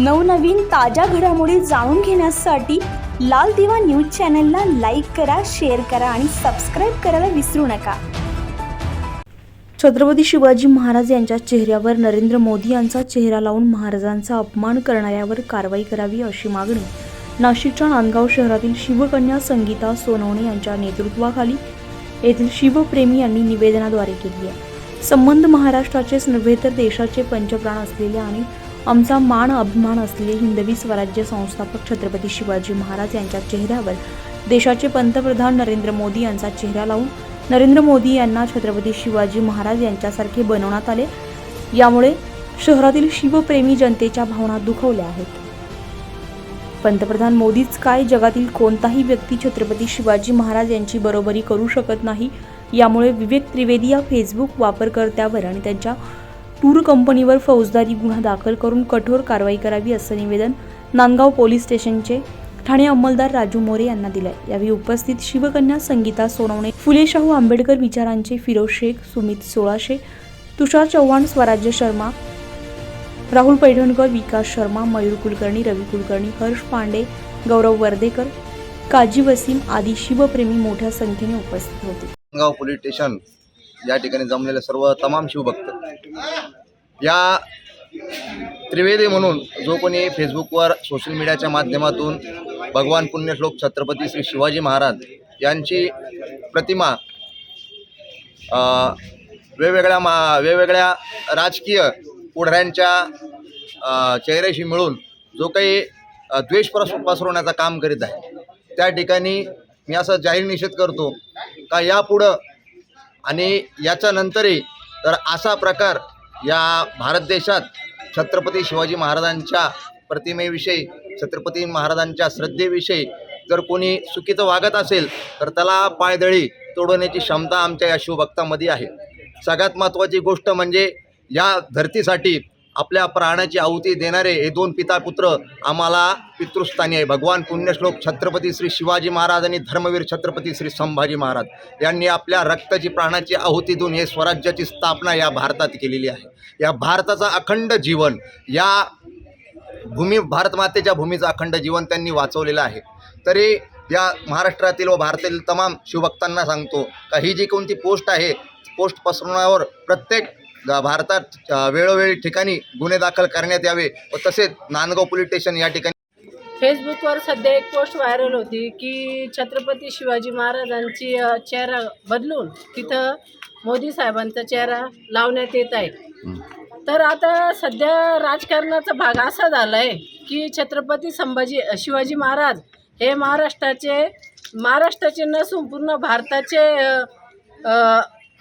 नवनवीन ताज्या घडामोडी जाणून घेण्यासाठी लाल दिवा न्यूज चॅनलला लाईक करा शेअर करा आणि सबस्क्राईब करायला विसरू नका. छत्रपती शिवाजी महाराज यांच्या चेहऱ्यावर नरेंद्र मोदी यांचा चेहरा लावून महाराजांचा अपमान करणाऱ्यावर कारवाई करावी अशी मागणी. नाशिकच्या नांदगाव शहरातील शिवकन्या संगीता सोनवणे यांच्या नेतृत्वाखाली येथील शिवप्रेमी यांनी निवेदनाद्वारे केली आहे. संबंध महाराष्ट्राचेच नव्हे तर देशाचे पंचप्राण असलेले आणि आमचा मान अभिमान असलेले हिंदवी स्वराज्य संस्थापक छत्रपती शिवाजी महाराज यांच्या चेहऱ्यावर देशाचे पंतप्रधान नरेंद्र मोदी यांचा चेहरा लावून नरेंद्र मोदी यांना छत्रपती शिवाजी महाराज यांच्यासारखे बनवण्यात आले. यामुळे शहरातील शिवप्रेमी जनतेच्या भावना दुखवल्या आहेत. पंतप्रधान मोदीच काय जगातील कोणताही व्यक्ती छत्रपती शिवाजी महाराज यांची बरोबरी करू शकत नाही यामुळे विवेक त्रिवेदी या फेसबुक वापरकर्त्यावर आणि त्यांच्या टूर कंपनीवर फौजदारी गुन्हा दाखल करून कठोर कारवाई करावी असं निवेदन नांदगाव पोलीस स्टेशनचे ठाणे अंमलदार राजू मोरे यांना दिलंय. यावेळी उपस्थित शिवकन्या संगीता सोनवणे फुले शाहू आंबेडकर विचारांचे फिरोज शेख सुमित सोळाशे तुषार चव्हाण स्वराज्य शर्मा राहुल पैठणकर विकास शर्मा मयूर कुलकर्णी रवी कुलकर्णी हर्ष पांडे गौरव वर्धेकर काजी वसीम आदी शिवप्रेमी मोठ्या संख्येने उपस्थित होते. गाव पोलीस स्टेशन या ठिकाणी जमलेले सर्व तमाम शिवभक्त. या त्रिवेदी म्हणून जो कोणी फेसबुकवर सोशल मीडियाच्या माध्यमातून भगवान पुण्यश्लोक छत्रपती श्री शिवाजी महाराज यांची प्रतिमा वेगवेगळ्या मा वेगवेगळ्या राजकीय पुढऱ्यांच्या चेहऱ्याशी मिळून जो काही द्वेष पस पसरवण्याचं काम करीत आहे. त्या ठिकाणी मी असं जाहीर निषेध करतो का यापुढं आणि याच्यानंतरही तर असा प्रकार या भारत देशात छत्रपती शिवाजी महाराजांच्या प्रतिमेविषयी छत्रपती महाराजांच्या श्रद्धेविषयी जर कोणी चुकीचं वागत असेल तर त्याला पायदळी तोडवण्याची क्षमता आमच्या या शिवभक्तामध्ये आहे. सगळ्यात महत्त्वाची गोष्ट म्हणजे या धर्तीसाठी आपल्या प्राणाची आहुती देणारे हे दोन पिता पुत्र आम्हाला पितृस्थानी आहे. भगवान पुण्यश्लोक छत्रपती श्री शिवाजी महाराज आणि धर्मवीर छत्रपती श्री संभाजी महाराज यांनी आपल्या रक्ताची प्राणाची आहुती देऊन हे स्वराज्याची स्थापना या भारतात केलेली आहे. या भारताचा अखंड जीवन या भूमी भारत मातेच्या भूमीचं अखंड जीवन त्यांनी वाचवलेलं आहे. तरी या महाराष्ट्रातील व भारतातील तमाम शिवभक्तांना सांगतो का ही जी कोणती पोस्ट आहे पोस्ट पसरवण्यावर प्रत्येक भारतात वेळोवेळी ठिकाणी गुन्हे दाखल करण्यात यावे व तसेच नांदगाव पोलीस स्टेशन या ठिकाणी फेसबुकवर सध्या एक पोस्ट व्हायरल होती की छत्रपती शिवाजी महाराजांची चेहरा बदलून तिथं मोदी साहेबांचा चेहरा लावण्यात येत आहे. तर आता सध्या राजकारणाचा भाग असा झाला आहे की छत्रपती संभाजी शिवाजी महाराज हे महाराष्ट्राचे महाराष्ट्राचे नसून पूर्ण भारताचे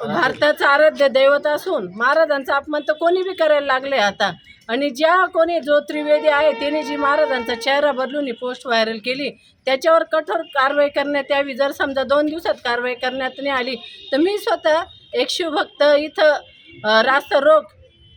भारताचं आराध्य दैवत असून महाराजांचा अपमान तर कोणी बी करायला लागले आता. आणि ज्या कोणी जो त्रिवेदी आहे त्याने जी महाराजांचा चेहरा बदलून ही पोस्ट व्हायरल केली त्याच्यावर कठोर कारवाई करण्यात यावी. जर समजा दोन दिवसात कारवाई करण्यात नाही आली तर मी स्वतः एक शिवभक्त इथं रास्त रास्ता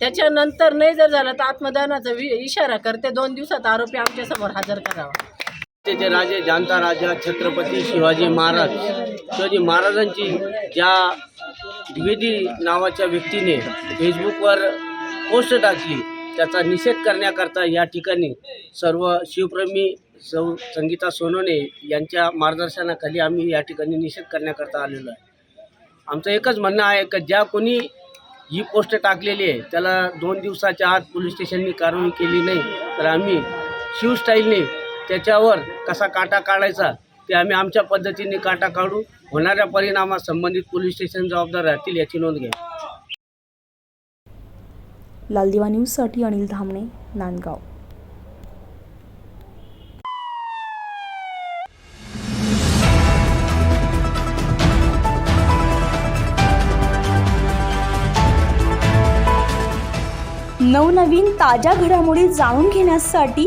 त्याच्यानंतर नाही जर झालं तर आत्मदानाचा वि इशारा करते. दोन दिवसात आरोपी आमच्यासमोर हजर करावा. त्याचे राजे जाणता राजा छत्रपती शिवाजी महाराज शिवाजी महाराजांची ज्या द्विवेदी नावाच्या व्यक्तीने फेसबुकवर पोस्ट टाकली. त्याचा निषेध करण्याकरता या ठिकाणी सर्व शिवप्रेमी सौ संगीता सोनोने यांच्या मार्गदर्शनाखाली आम्ही या ठिकाणी निषेध करण्याकरता आलेलो आहे. आमचं एकच म्हणणं आहे की ज्या कोणी ही पोस्ट टाकलेली आहे त्याला दोन दिवसाच्या आत पोलीस स्टेशननी कारवाई केली नाही तर आम्ही शिवस्टाईलने त्याच्यावर कसा काटा काढायचा ते आम्ही आमच्या पद्धतीने काटा काढू होणाऱ्या परिणामात संबंधित पोलीस स्टेशन जबाबदार राहतील याची नोंद घ्या लालदिवा न्यूजसाठी अनिल धामणे नांदगाव. नवनवीन ताज्या घडामोडी जाणून घेण्यासाठी